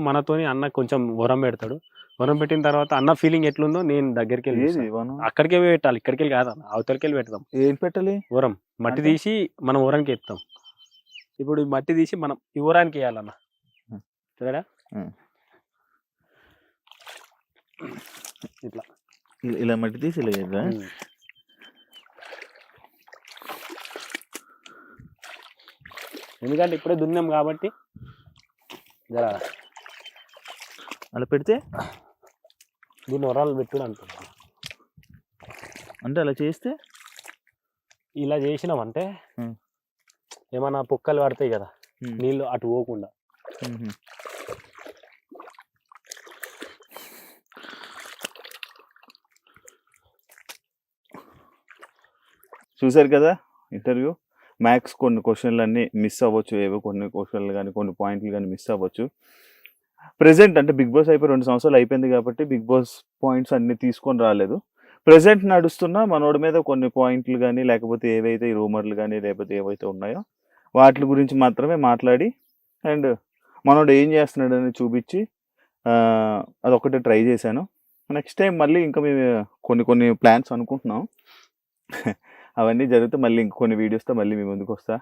మనతోని అన్న కొంచెం వరం పెడతాడు. వరం పెట్టిన తర్వాత అన్న ఫీలింగ్ ఎట్లుందో నేను దగ్గరికి వెళ్ళి అక్కడికే పెట్టాలి ఇక్కడికి వెళ్ళి కాదు అవతలికి వెళ్ళి పెడతాం. ఏం పెట్టాలి? ఊరం మట్టి? తీసి మనం ఊరానికి ఎత్తాం. ఇప్పుడు మట్టి తీసి మనం ఈ ఊరానికి వేయాలన్న. ఉం. ఇట్లా. ఇలా- మట్టి తీసి. ఎందుకంటే ఇప్పుడే దున్నాం కాబట్టి జర. అలా పెడితే దీన్ని వరాలు పెట్టుడు అంటున్నాను అంటే అలా చేస్తే ఇలా చేసినామంటే ఉం. ఏమన్నా పొక్కలు పడతాయి కదా. నీళ్ళు అటు పోకుండా. చూశారు కదా ఇంటర్వ్యూ మ్యాథ్స్ కొన్ని క్వశ్చన్లు అన్నీ మిస్ అవ్వచ్చు ఏవో కొన్ని క్వశ్చన్లు కానీ కొన్ని పాయింట్లు కానీ మిస్ అవ్వచ్చు ప్రెసెంట్ అంటే బిగ్ బాస్ అయిపోయి రెండు సంవత్సరాలు అయిపోయింది కాబట్టి బిగ్ బాస్ పాయింట్స్ అన్ని తీసుకొని రాలేదు. ప్రెసెంట్ నడుస్తున్న మనోడి మీద కొన్ని పాయింట్లు కానీ లేకపోతే ఏవైతే ఈ రూమర్లు కానీ లేకపోతే ఏవైతే ఉన్నాయో వాటి గురించి మాత్రమే మాట్లాడి అండ్ మనోడు ఏం చేస్తున్నాడు అని చూపించి అదొకటి ట్రై చేశాను. నెక్స్ట్ టైం మళ్ళీ ఇంకా మేము కొన్ని కొన్ని ప్లాన్స్ అనుకుంటున్నాం. అవన్నీ జరిగితే మళ్ళీ ఇంకొన్ని వీడియోస్తో మళ్ళీ మీ ముందుకు వస్తా.